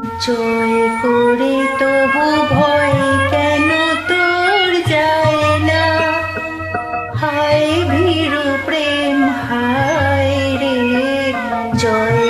জয় করে তবু ভয় কেন তোর যায় না? হায় ভীরু প্রেম হায় রে জয়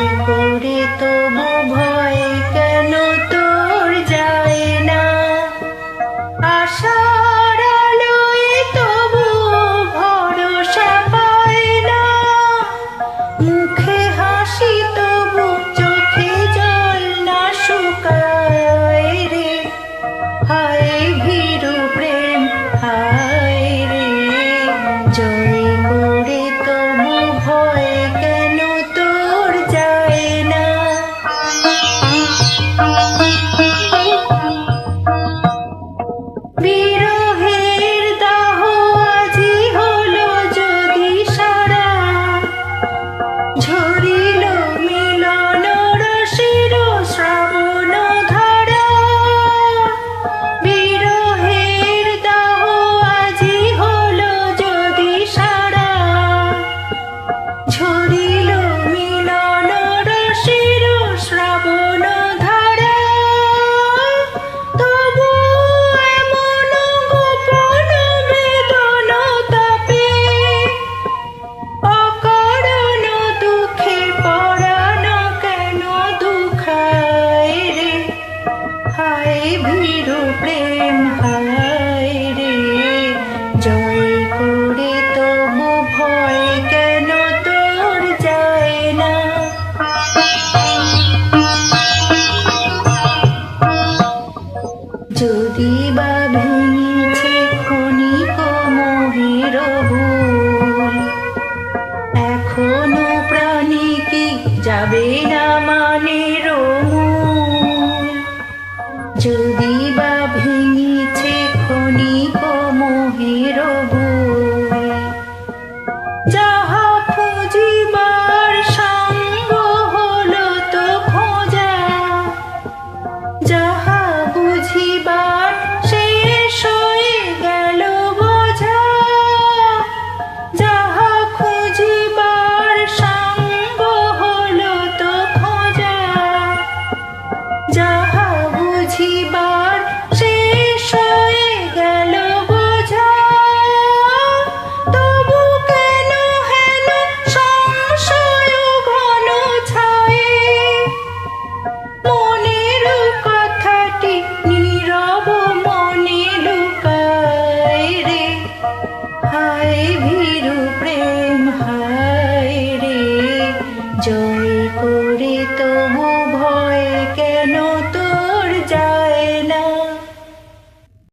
ভীরু প্রেম হায় রে জয় করে তবু ভয় কেন তোর যায় না যদি বা ভেঙেছে ক্ষণিক মোহের এখনও প্রাণী কি যাবে रे भी